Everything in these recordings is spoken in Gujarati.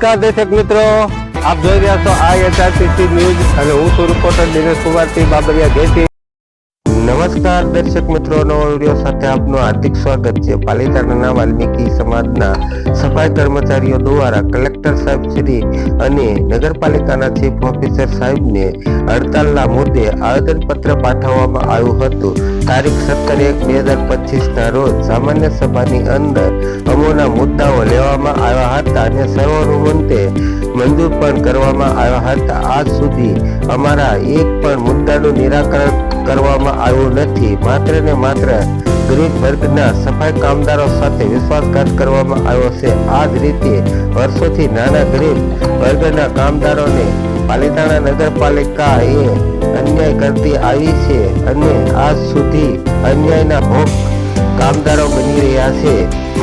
નમસ્કાર દર્શક મિત્રો. આપ જોઈ રહ્યા છો આ એચઆરટીસી ન્યૂઝ અને હું છું રિપોર્ટર દિનેશ કુમારસિંહ બાબરિયા ઘેટી નમસ્કાર દર્શક મિત્રો નવો વીડિયો સાથે આપનું હાર્દિક સ્વાગત છે. પાલિતાણાના વાલ્મીકી સમાજના સફાઈ કર્મચારીઓ દ્વારા કલેક્ટર સાહેબ શ્રી અને નગરપાલિકાના ચીફ ઓફિસર સાહેબને હડતાલના મુદ્દે આવેદનપત્ર પાઠવવામાં આવ્યું હતું. તારીખ સત્તર એક બે હજાર પચીસના રોજ સામાન્ય સભાની અંદર અમોના મુદ્દાઓ લેવામાં આવ્યા હતા અને સર્વોનુમતે મંજૂર પણ કરવામાં આવ્યા હતા. આજ સુધી અમારા એક પણ મુદ્દાનું નિરાકરણ કરવામાં આવ્યો નથી. માત્ર ને માત્ર ગરીબ વર્ગના સફાઈ કામદારો સાથે વિશ્વાસઘાત કરવામાં આવ્યો છે. આ જ રીતે વર્ષોથી નાના ગરીબ વર્ગના કામદારોને પાલિતાણા નગરપાલિકા એ અન્યાય કરતી આવી છે અને આજ સુધી અન્યાયના ભોગ કામદારો બની રહ્યા છે.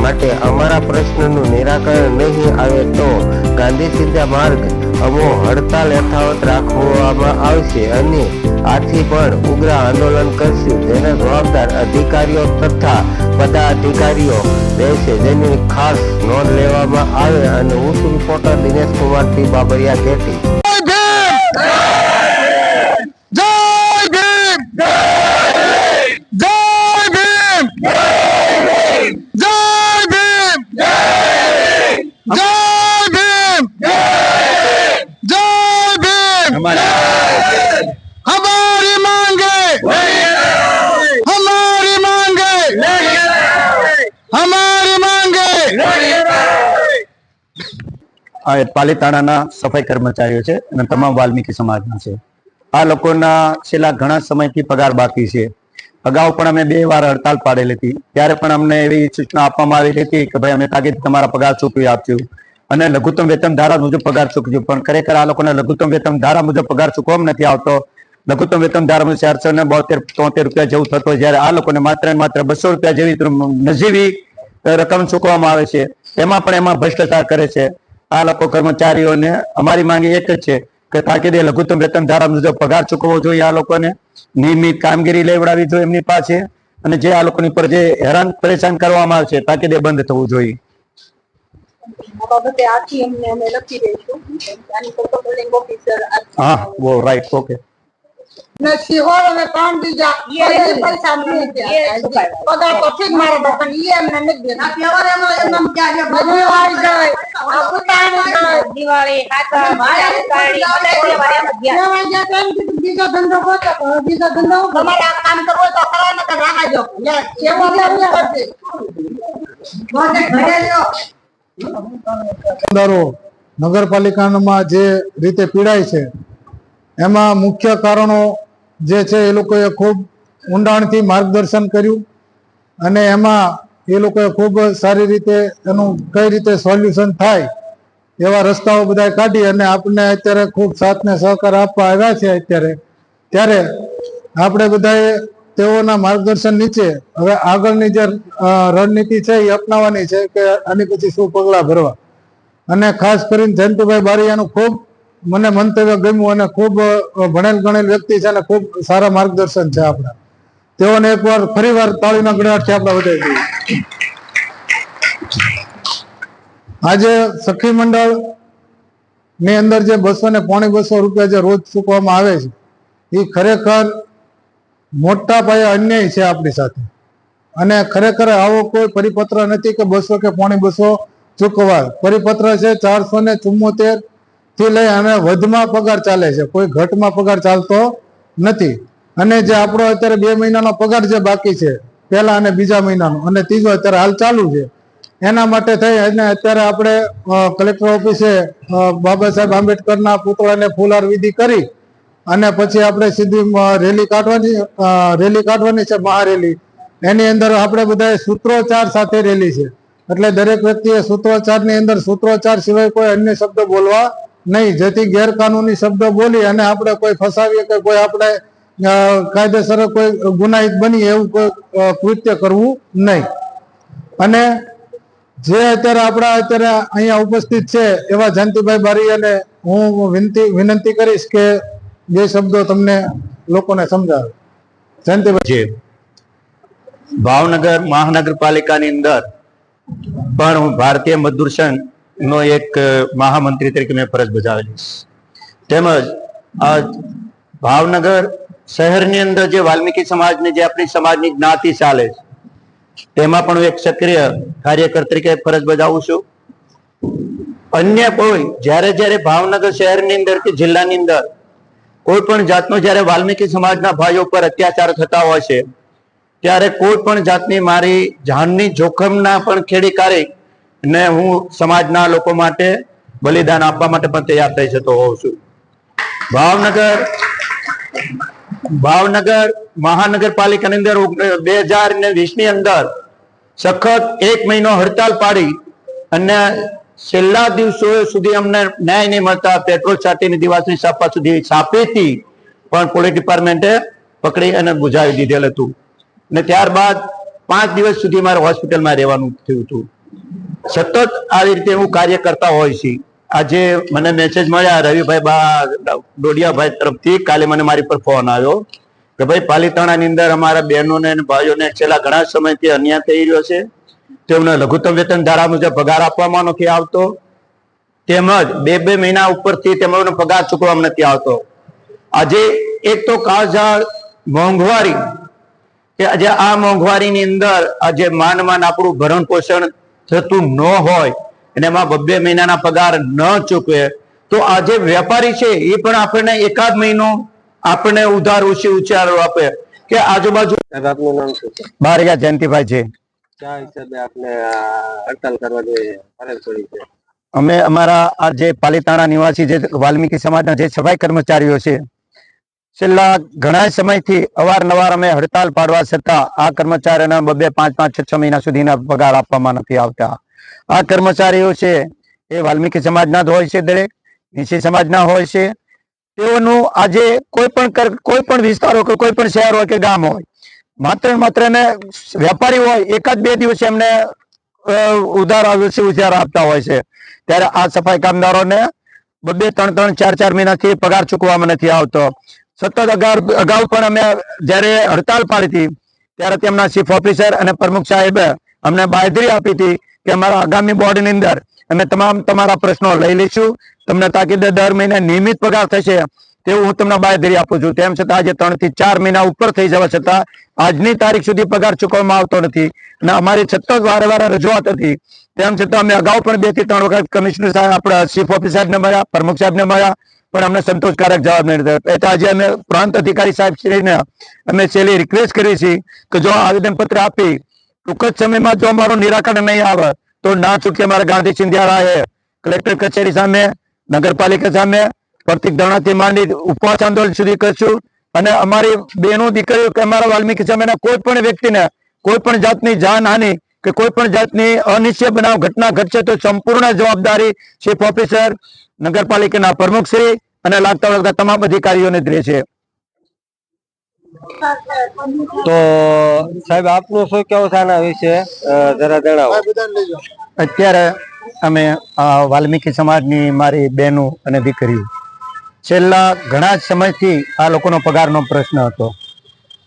માટે અમારા પ્રશ્નનું નિરાકરણ નહીં આવે તો ગાંધી સીધા માર્ગ, અમો હડતાલ યથાવત રાખવામાં આવશે અને આથી પણ ઉગ્ર આંદોલન કરશું. જેના જવાબદાર અધિકારીઓ તથા પદાધિકારીઓ રહેશે. જેની ખાસ નોંધ લેવામાં આવે અને હું રિપોર્ટર દિનેશ કુમારથી બાબરિયા ઘેટી જય ભીમ જય ભીમ જય ભીમ જય ભીમ! જય ભીમ! હમારી માંગે! હમારી માંગે! હમારી માંગે! આ પાલીતાણાના સફાઈ કર્મચારીઓ છે અને તમામ વાલ્મીકી સમાજના છે. આ લોકોના છેલ્લા ઘણા સમયથી પગાર બાકી છે. અગાઉ પણ અમે બે વાર હડતાલ પાડેલી હતી. ત્યારે પણ અમને એવી સૂચના આપવામાં આવેલી હતી કે ભાઈ, અમે તાકીદ તમારા પગાર ચૂકવી આપજો અને લઘુત્તમ વેતન ધારા મુજબ પગાર ચૂકજો પણ ખરેખર આ લોકોને લઘુત્તમ વેતન ધારા મુજબ પગાર ચૂકવામાં નથી આવતો. લઘુત્તમ વેતન ધારા મુજબ ચારસો ને બોતેર, તોતેર રૂપિયા જેવું થતો જ્યારે આ લોકોને માત્ર માત્ર બસો રૂપિયા જેવી નજીવી રકમ ચૂકવવામાં આવે છે. એમાં પણ એમાં ભ્રષ્ટાચાર કરે છે. આ લોકો કર્મચારીઓને અમારી માંગ એક જ છે કે તાકીદે લઘુત્તમ વેતન ધારા મુજબ પગાર ચૂકવવો જોઈએ આ લોકોને. નિયમિત કામગીરી લેવડાવી જોઈએ એમની પાસે અને જે આ લોકોની પર જે હેરાન પરેશાન કરવામાં આવે છે તાકીદે બંધ થવું જોઈએ. હા રાઈટ ઓકે ને સિહોર અને ત્રણ બીજા પૈસા. પગાર મારો ઈ એમને નથી દેતા. બીજો ધંધો બીજો ધંધો તમારે કામ કરવું તો ને રાખાજો. એવો નગરપાલિકામાં જે રીતે પીડાય છે એમાં મુખ્ય કારણો જે છે એ લોકોએ ખૂબ ઊંડાણથી માર્ગદર્શન કર્યું અને એમાં એ લોકોએ ખૂબ સારી રીતે એનું કઈ રીતે સોલ્યુશન થાય એવા રસ્તાઓ બધા કાઢી અને આપણને અત્યારે ખૂબ સાથ ને સહકાર આપવા આવ્યા છે અત્યારે. ત્યારે આપણે બધાએ તેઓના માર્ગદર્શન નીચે હવે આગળની જે રણનીતિ છે એ અપનાવવાની છે કે આની પછી શું પગલાં ભરવા. અને ખાસ કરીને જયંતિભાઈ બારિયાનું ખૂબ મને મંતવ્ય ગમ્યું અને ખૂબ ભણેલ ગણેલ વ્યક્તિ છે અને ખૂબ સારા માર્ગદર્શન છે આપણા. તેઓને એકવાર ફરીવાર તાળીના ગણવાટથી આપણે વધારી દઈએ આજે સખી મંડળની અંદર જે બસો ને પોણી બસો રૂપિયા જે રોજ ચૂકવામાં આવે છે એ ખરેખર મોટા પાયે અન્યાય છે આપણી સાથે. અને ખરેખર આવો કોઈ પરિપત્ર નથી કે બસો કે પોણી બસો ચૂકવાય. પરિપત્ર છે ચારસો ને ચુમ્મોતેર થી લઈ અને વધમાં પગાર ચાલે છે. કોઈ ઘટમાં પગાર ચાલતો નથી. અને જે આપણો અત્યારે બે મહિનાનો પગાર જે બાકી છે, પહેલા અને બીજા મહિનાનો, અને ત્રીજો અત્યારે હાલ ચાલુ છે. એના માટે થઈ અને અત્યારે આપણે કલેક્ટર ઓફિસે બાબા સાહેબ આંબેડકરના પુતળાને ફૂલહાર વિધિ કરી અને પછી આપણે સીધી રેલી કાઢવાની રેલી કાઢવાની છે, મહારેલી. એની અંદર આપણે બધાએ સૂત્રોચ્ચાર સાથે રેલી છે. એટલે દરેક વ્યક્તિએ સૂત્રોચ્ચારની અંદર સૂત્રોચ્ચાર સિવાય કોઈ અન્ય શબ્દ બોલવા નહીં, જેથી ગેરકાનૂની શબ્દ બોલી અને આપણે કોઈ ફસાવીએ કે કોઈ આપણે કાયદેસર કોઈ ગુનાહિત બની એવું કોઈ કૃત્ય કરવું નહીં. અને જે અત્યારે આપણા અત્યારે અહીંયા ઉપસ્થિત છે એવા જયંતિભાઈ બારી અને હું વિનંતી વિનંતી કરીશ કે બે શબ્દો તમને લોકોને સમજાવે. જયંતિભાઈ. ભાવનગર મહાનગરપાલિકાની અંદર પણ હું ભારતીય મજદૂર સંઘ નો એક મહામંત્રી તરીકે મેં ફરજ બજાવેલી તેમજ આ ભાવનગર શહેરની અંદર જે વાલ્મીકી સમાજની જે આપણી સમાજની જ્ઞાતિ ચાલે છે, તેમાં પણ હું એક સક્રિય કાર્યકર તરીકે ફરજ બજાવું છું. અન્ય કોઈ, જ્યારે જ્યારે ભાવનગર શહેરની અંદર કે જિલ્લાની અંદર કોઈ પણ જાતનો જ્યારે વાલ્મીકી સમાજના ભાઈઓ પર અત્યાચાર થતા હોય છે, ત્યારે કોઈ પણ જાતની મારી જાનની જોખમના પણ ખેડી કાઢી ને હું સમાજના લોકો માટે બલિદાન આપવા માટે પણ તૈયાર થઈ જતો હોઉં છું. ભાવનગર ભાવનગર મહાનગરપાલિકાની અંદર બે હજાર ને વીસની અંદર સખત એક મહિનો હડતાલ પાડી અને છેલ્લા દિવસો સુધી અમને ન્યાય નહીં મળતા, પેટ્રોલ છાંટીની દિવાસની સાપા સુધી સાપી હતી, પણ પોલીસ ડિપાર્ટમેન્ટે પકડી અને બુજાવી દીધેલ હતું. ને ત્યારબાદ પાંચ દિવસ સુધી મારે હોસ્પિટલમાં રહેવાનું થયું હતું. સતત આવી રીતે હું કાર્ય કરતા હોય છે. આજે મને મેસેજ મળ્યા, રવિભાઈ બા, ડોડિયાભાઈ તરફથી કાલે મને મારી પર ફોન આવ્યો કે ભાઈ પાલીતાણાની અંદર અમારા બહેનોને અને ભાઈઓને છેલ્લા ઘણા સમયથી અન્યાય થઈ રહ્યો છે. તેમને લઘુત્તમ વેતન ધારા મુજબ પગાર આપવામાં નથી આવતો. તેમજ બે બે મહિના ઉપરથી તેમનો પગાર ચૂકવવામાં નથી આવતો. આજે એક તો કાળઝાળ મોંઘવારી, કે આજે આ મોંઘવારીની અંદર આજે માંડ માંડ આપણું ભરણ પોષણ થતું ન હોય અને એમાં બબ્બે મહિનાના પગાર ન ચૂકવે તો આ જે વેપારી છે એ પણ આપણને એકાદ મહિનો આપણને ઉધાર ઉછી ઉચારો આપે કે આજુબાજુ આપનું નામ શું છે? બારૈયા જયંતિભાઈ છે. ક્યાં હિસાબે આપને હડતાલ કરવાની ફરજ પડી છે? અમે અમારા આ જે પાલીતાણા નિવાસી જે વાલ્મીકી સમાજના જે સફાઈ કર્મચારીઓ છે છેલ્લા ઘણા સમયથી અવારનવાર અમે હડતાલ પાડવા છતાં આ કર્મચારીઓના બબે પાંચ પાંચ, છ મહિના સુધીના પગાર આપવામાં નથી આવતા. આ કર્મચારીઓ છે એ વાલ્મીકી સમાજના જ હોય છે દરેક નીચી સમાજના હોય છે. તેઓનું આજે કોઈ પણ કોઈ પણ વિસ્તાર હોય કોઈ પણ શહેર હોય કે ગામ હોય, માત્ર માત્ર એને વેપારી હોય, એકાદ બે દિવસે એમને ઉધાર આવ્યો ઉધાર આપતા હોય છે. ત્યારે આ સફાઈ કામદારોને બબે ત્રણ ત્રણ, ચાર ચાર મહિનાથી પગાર ચૂકવામાં નથી આવતો. સતત અગાઉ અગાઉ પણ અમે જ્યારે હડતાલ પાડી હતી, ત્યારે તેમના ચીફ ઓફિસર અને પ્રમુખ સાહેબે અમને બાયધરી આપી હતી કે અમારા આગામી બોર્ડની અંદર અમે તમામ તમારા પ્રશ્નો લઈ લઈશું. તમને તાકીદે દર મહિને નિયમિત પગાર થશે તેવું હું તમને બાયધરી આપું છું. તેમ છતાં આજે ત્રણથી ચાર મહિના ઉપર થઈ જવા છતાં આજની તારીખ સુધી પગાર ચૂકવવામાં આવતો નથી અને અમારી સતત વારે વારે રજૂઆત હતી. તેમ છતાં અમે અગાઉ પણ બેથી ત્રણ વખત કમિશનર સાહેબ, આપણા ચીફ ઓફિસરને મળ્યા, પ્રમુખ સાહેબને મળ્યા. પણ અમને સંતોષકારક જવાબ દીધો એટલે આજે અમે પ્રાંત અધિકારી સાહેબ અમે છેલ્લી રિક્વેસ્ટ કરી છે કે જો આવેદનપત્ર આપી, ટૂંક જ સમયમાં જો અમારું નિરાકરણ નહીં આવે, તો ના ચૂકે અમારે ગાંધી ચિંધ્યારાએ કલેક્ટર કચેરી સામે, નગરપાલિકા સામે, પ્રતિક ધરણાથી માંડી ઉપવાસ આંદોલન સુધી કરશું. અને અમારી બેનો દીકરીઓ કે અમારા વાલ્મીકી સામેના કોઈ પણ વ્યક્તિને, કોઈ પણ જાતની જાનહાનિ કે કોઈ પણ જાતની અનિશ્ચય બનાવ ઘટના ઘટશે તો સંપૂર્ણ જવાબદારી ચીફ ઓફિસર નગરપાલિકાના પ્રમુખ શ્રી અને લાગતા વળગતા તમામ અધિકારીઓને જ છે. તો સાહેબ આપનું શું કેવું છે આના વિશે? જરા જણાવો. અત્યારે અમે વાલ્મીકી સમાજની મારી બહેનો અને દીકરીઓ છેલ્લા ઘણા જ સમયથી આ લોકોનો પગારનો પ્રશ્ન હતો.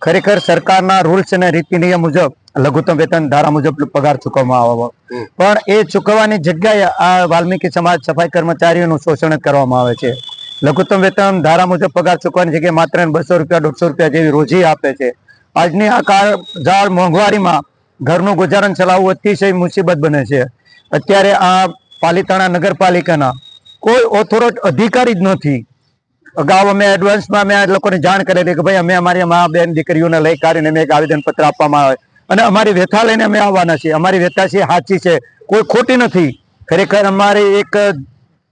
ખરેખર સરકારના રૂલ્સ અને રીતિ નિયમ મુજબ લઘુત્તમ વેતન ધારા મુજબ પગાર ચૂકવવામાં આવે પણ એ ચૂકવવાની જગ્યાએ આ વાલ્મીકી સમાજ સફાઈ કર્મચારીઓનું શોષણ કરવામાં આવે છે. લઘુત્તમ વેતન ધારા મુજબ પગાર ચૂકવવાની જગ્યાએ માત્ર બસો રૂપિયા દોઢસો રૂપિયા જેવી રોજી આપે છે. આજની આ કાળઝાળ મોંઘવારીમાં ઘરનું ગુજારણ ચલાવવું અતિશય મુસીબત બને છે. અત્યારે આ પાલિતાણા નગરપાલિકાના કોઈ ઓથોરિટ અધિકારી જ નથી. અગાઉ અમે એડવાન્સમાં અમે લોકોને જાણ કરેલી કે ભાઈ અમે અમારી મા બેન દીકરીઓને લઈ કાઢીને અમે એક આવેદનપત્ર આપવામાં આવે. અને અમારી વ્યથા લઈને અમે આવવાના છીએ. અમારી વ્યથા છે, સાચી છે. કોઈ ખોટી નથી. ખરેખર અમારે એક,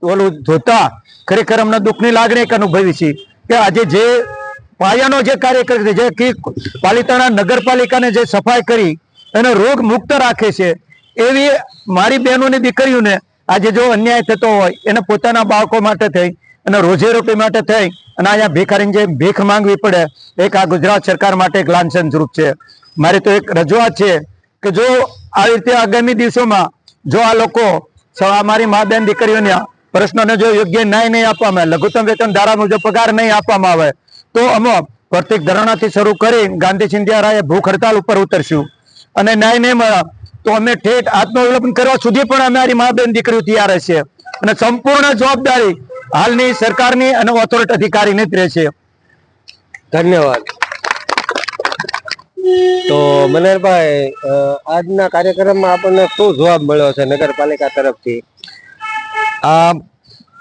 ઓલું જોતા ખરેખર અમને દુઃખની લાગણી એક અનુભવી છે કે આજે જે પાયાનો જે કાર્ય કરે છે, જે કે પાલિતાણા નગરપાલિકાને જે સફાઈ કરી એને રોગ મુક્ત રાખે છે, એવી મારી બહેનોની દીકરીઓને આજે જો અન્યાય થતો હોય, એને પોતાના બાળકો માટે થઈ અને રોજી રોટી માટે થઈ અને અહીંયા ભિખારીને જે ભીખ માંગવી પડે, એક આ ગુજરાત સરકાર માટે એક લાંછનરૂપ છે. મારી તો એક રજૂઆત છે કે જો આવી રીતે આગામી દિવસોમાં જો આ લોકો અમારી મા બેન દીકરીઓને પ્રશ્નોને જો યોગ્ય ન્યાય નહીં આપવામાં આવે, લઘુત્તમ વેતન ધારા મુજબ પગાર નહીં આપવામાં આવે, તો અમે પ્રત્યેક ધરણાથી શરૂ કરી ગાંધી સિંધિયારાએ ભૂખ હડતાલ ઉપર ઉતરશું. અને ન્યાય નહીં મળે, તો અમે ઠેઠ આત્માવલોકન કરવા સુધી પણ અમારી મા બેન દીકરીઓ તૈયાર હશે. અને સંપૂર્ણ જવાબદારી હાલની સરકારની અને ઓથોરિટી અધિકારીની જ રહેશે. ધન્યવાદ. તો મનહરભાઈ આજના કાર્યક્રમમાં આપણને શું જવાબ મળ્યો છે નગરપાલિકા તરફથી? આ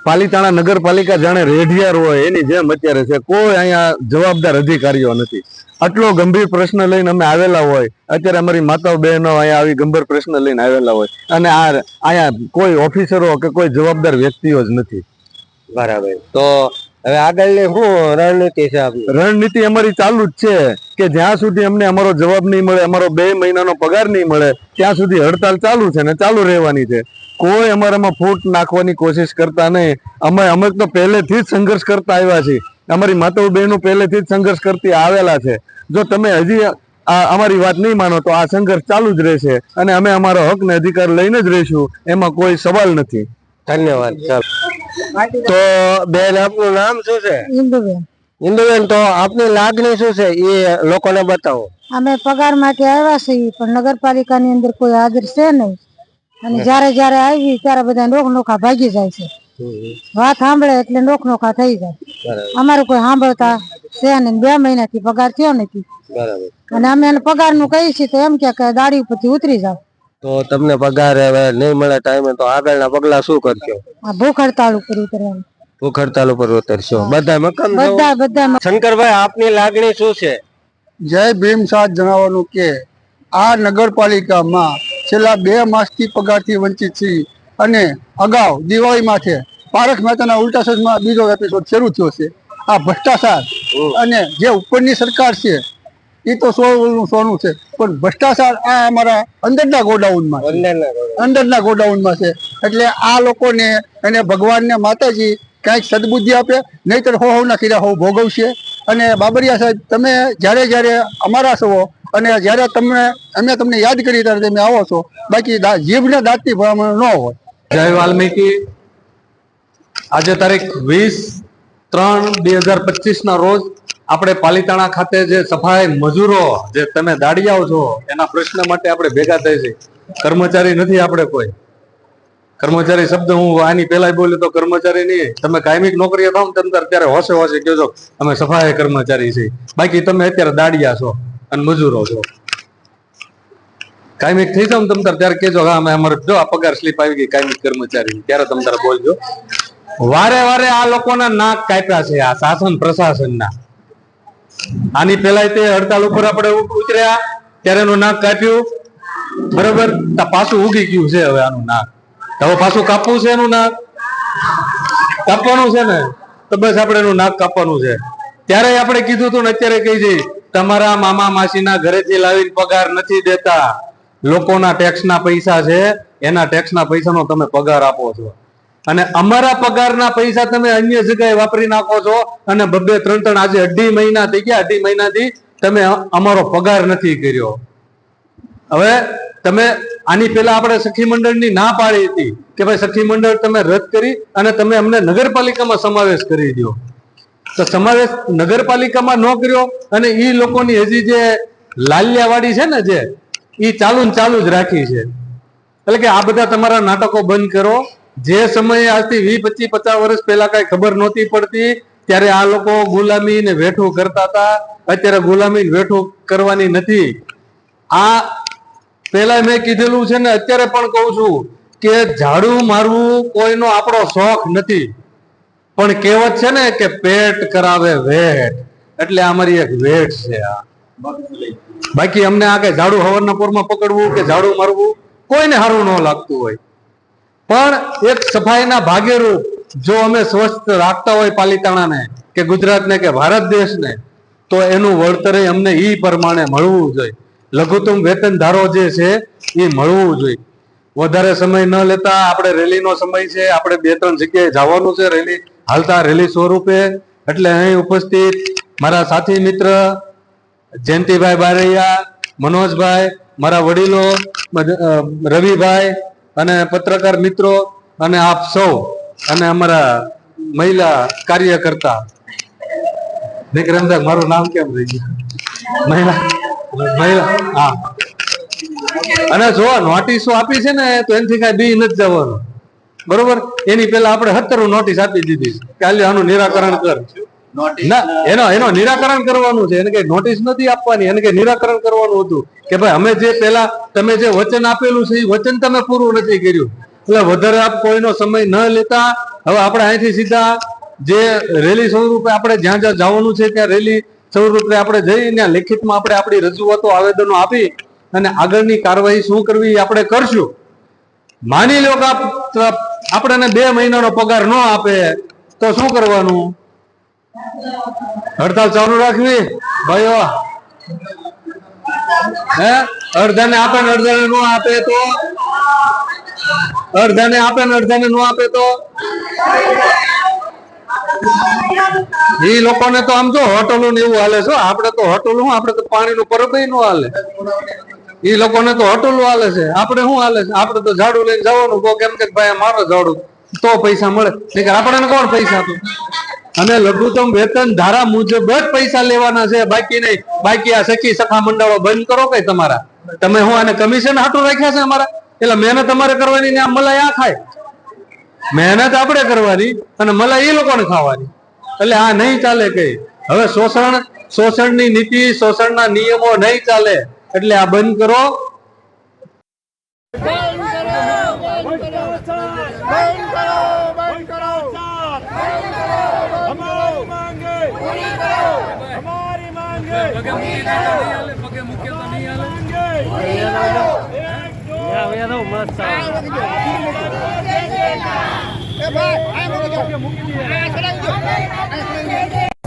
પાલિતાણા નગરપાલિકા જાણે રેઢિયાર હોય એની જેમ અત્યારે છે. કોઈ અહીંયા જવાબદાર અધિકારીઓ નથી. આટલો ગંભીર પ્રશ્ન લઈને અમે આવેલા હોય અત્યારે અમારી માતાઓ બહેનો અહીંયા આવી ગંભીર પ્રશ્ન લઈને આવેલા હોય. અને આ અહીંયા કોઈ ઓફિસરો કે કોઈ જવાબદાર વ્યક્તિઓ જ નથી. બરાબર. તો હવે આગળની શું રણનીતિ છે રણનીતિ અમારી ચાલુ જ છે કે જ્યાં સુધી અમને અમારો જવાબ નહીં મળે, અમારો બે મહિનાનો પગાર નહીં મળે, ત્યાં સુધી હડતાલ ચાલુ છે ને ચાલુ રહેવાની છે. કોઈ અમારામાં ફૂટ નાખવાની કોશિશ કરતા નહીં. અમે અમે તો પહેલેથી જ સંઘર્ષ કરતા આવ્યા છીએ. અમારી માતાઓ બહેનો પહેલેથી જ સંઘર્ષ કરતી આવેલા છે. જો તમે હજી આ, અમારી વાત નહીં માનો તો આ સંઘર્ષ ચાલુ જ રહેશે અને અમે અમારો હક ને અધિકાર લઈને જ રહીશું. એમાં કોઈ સવાલ નથી. ધન્યવાદ ચાલો. તો બેન આપનું નામ શું છે? ઇન્દુબેન. ઇન્દુબેન તો આપની લાગણી શું છે? એ લોકોને બતાવો. અમે પગાર માટે આવ્યા છીએ પણ નગરપાલિકાની અંદર કોઈ હાજર છે નહીં. અને જ્યારે જ્યારે આવી ત્યારે બધા નોખ નોખા ભાગી જાય છે. વાત સાંભળે એટલે નોખ નોખા થઈ જાય. અમારે કોઈ સાંભળતા છે ને બે મહિનાથી પગાર થયો નથી. અને અમે એને પગારનું કહીએ છીએ તો એમ કે કે દાડી ઉપરથી ઉતરી જાવ તો તમને પગાર હવે નહીં મળે ટાઈમે તો આગળના પગલા શું કરશો? આ ભૂખ હડતાલ ઉપર ઉતરવાનું. ભૂખ હડતાલ ઉપર ઉતરશો. બધા મકાન બધા બધા શંકરભાઈ આપની લાગણી શું છે? જય ભીમ સાથ જણાવવાનું કે આ નગરપાલિકામાં છેલ્લા બે માસથી પગારથી વંચિત છીએ અને અગાઉ દિવાળી માથે પારખ મહેતાના ઉલટા સજમાં બીજો એપિસોડ શરૂ થયો છે. આ ભ્રષ્ટાચાર અને જે ઉપરની સરકાર છે એ તો સોનું સોનું છે. પણ ભ્રષ્ટાચાર આ અમારા અંદરના ગોડાઉનમાં કરો. અંદરના ગોડાઉનમાં છે. એટલે આ લોકોને અને ભગવાનને માતાજી કાંઈક સદબુદ્ધિ આપે નહીતર હો હોના કીધા હો ભોગવશે. અને બાબરિયા સાહેબ તમે જ્યારે જ્યારે અમારા છો અને જ્યારે તમને અમે તમને યાદ કરી ત્યારે તમે આવો છો બાકી જીભને દાંતથી ભલામણ ન હોય. જય વાલ્મીકી. આજે તારીખ વીસ ત્રણ બે હજાર પચીસના રોજ આપણે પાલિતાણા ખાતે જે સફાઈ મજૂરો જે તમે દાડિયાઓ છો, એના પ્રશ્ન માટે આપણે ભેગા થઈ છે. કર્મચારી નથી આપણે કોઈ. કર્મચારી શબ્દ હું આની પહેલા બોલ્યો તો કર્મચારી નહીં. તમે કાયમિક નોકરી થાવ તમે હોશે હોશે કહેજો અમે સફાઈ કર્મચારી છીએ. બાકી તમે અત્યારે દાડિયા છો અને મજૂરો છો. કાયમિક થઈ જાવ તમે ત્યારે કેજો હા અમે અમારે જો આ પગાર સ્લીપ આવી ગઈ કાયમિક કર્મચારી ત્યારે તમે બોલજો. વારે વારે આ લોકોના નાક કાપ્યા છે, આ શાસન પ્રશાસનના. આની પેલા તે હડતાલ ઉપર આપણે ઉતર્યા, ત્યારે એનું નાક કાપ્યું. બરોબર? પાછું ઉગી ગયું છે હવે આનું નાક. હવે પાછું કાપવું છે એનું નાક? કાપવાનું છે ને? તો બસ આપણે એનું નાક કાપવાનું છે. ત્યારે આપણે કીધું હતું ને, અત્યારે કહી જઈ તમારા મામા માસીના ઘરેથી લાવીને પગાર નથી દેતા. લોકોના ટેક્સના પૈસા છે. એના ટેક્સના પૈસાનો તમે પગાર આપો છો. અને અમારા પગારના પૈસા તમે અન્ય જગ્યાએ વાપરી નાખો છો. અને બબે ત્રણ ત્રણ આજે અઢી મહિના થઈ ગયા. અઢી મહિનાથી તમે અમારો પગાર નથી કર્યો. હવે તમે આની પહેલા આપણે સખી મંડળની ના પાડી હતી કે ભાઈ સખી મંડળ તમે રદ કરી અને તમે અમને નગરપાલિકામાં સમાવેશ કરી દો તો સમાવેશ નગરપાલિકામાં ન કર્યો અને એ લોકોની હજી જે લાલિયાવાડી છે ને જે એ ચાલુ ચાલુ જ રાખી છે. એટલે કે આ બધા તમારા નાટકો બંધ કરો. જે સમયે આજથી વીસ, પચીસ, પચાસ વર્ષ પહેલા કઈ ખબર નહોતી પડતી, ત્યારે આ લોકો ગુલામી ને વેઠું કરતા હતા. અત્યારે ગુલામી વેઠું કરવાની નથી. આ પેલા મેં કીધેલું છે ને, અત્યારે પણ કહું છું કે ઝાડુ મારવું કોઈનો આપણો શોખ નથી. પણ કહેવત છે ને કે પેટ કરાવે વેટ. એટલે અમારી એક વેટ છે આ. બાકી અમને આ કે ઝાડુ હવારના પોરમાં પકડવું કે ઝાડુ મારવું કોઈને સારું ન લાગતું હોય. પણ એક સફાઈના ભાગેરૂપ જો અમે સ્વસ્થ રાખતા હોય પાલિતાણાને કે ગુજરાતને કે ભારત દેશને, તો એનું વળતરે અમને એ પ્રમાણે મળવું જોઈએ. લઘુત્તમ વેતન ધારો જે છે એ મળવું જોઈએ. વધારે સમય ન લેતા આપણે રેલીનો સમય છે, આપણે બે ત્રણ જગ્યાએ જવાનું છે રેલી, હાલતા રેલી સ્વરૂપે. એટલે અહીં ઉપસ્થિત મારા સાથી મિત્ર જયંતિભાઈ બારૈયા, મનોજભાઈ, મારા વડીલો રવિભાઈ અને પત્રકાર મિત્રો અને આપ સૌ અને અમારા મહિલા કાર્યકર્તા. વિક્રમદાસ મારું નામ કેમ રહી ગયું? મહિલા મહિલા, હા. અને જો નોટિસો આપી છે ને, તો એનાથી કઈ બી નથી જવાનું. બરોબર? એની પેલા આપણે સત્તર નોટિસ આપી દીધી કાલે આનું નિરાકરણ કર. એનો એનો નિરાકરણ કરવાનું છે. એને કઈ નોટિસ નથી આપવાની. એને કઈ નિરાકરણ કરવાનું હતું કે ભાઈ અમે જે પેલા તમે જે વચન આપેલું છે એ વચન તમે પૂરું નથી કર્યું. એટલે વધારે આપ કોઈનો સમય ન લેતા. હવે આપણે અહીંથી સીધા જે રેલી સ્વરૂપે આપણે જ્યાં જ્યાં જવાનું છે ત્યાં રેલી સ્વરૂપે આપણે જઈ ત્યાં લેખિતમાં આપણે આપણી રજૂઆતો આવેદનો આપી અને આગળની કાર્યવાહી શું કરવી આપણે કરશું. માની લો કે આપ- આપણને બે મહિનાનો પગાર ન આપે તો શું કરવાનું? હડતાલ ચાલુ રાખવી? ભાઈઓ. હે? અડધાને આપે ને અડધાને નો આપે તો? અડધાને આપે ને અડધાને નો આપે તો? એ લોકોને તો આમ જો હોટલો ને એવું હાલે છે હો. આપણે તો હોટલો શું? આપણે તો પાણીનું પરબ નો હાલે. એ લોકોને તો હોટલો હાલે છે. આપણે શું હાલે છે? આપણે તો ઝાડુ લઈને જવાનું. કોક કેમ કે ભાઈ મારો ઝાડુ. તો પૈસા મળે. નહીં આપણે કોણ પૈસા આપે? અને લઘુત્તમ વેતન ધારા મુજબ જ પૈસા લેવાના છે. બાકી નહીં. બાકી આ સખી સખા મંડળો બંધ કરો કઈ તમારા. તમે હું આને કમિશન હાટું રાખ્યા છે અમારા? એટલે મહેનત તમારે કરવાની ને આ મલાઈ આ ખાય મહેનત આપણે કરવાની અને મલાઈ એ લોકોને ખાવાની. એટલે આ નહીં ચાલે કઈ. હવે શોષણ, શોષણની નીતિ, શોષણના નિયમો નહીં ચાલે. એટલે આ બંધ કરો. પગે મૂકી તો નહીં હાલે પગે મૂકે તો આ મૂકી દે આ ચડાવી દો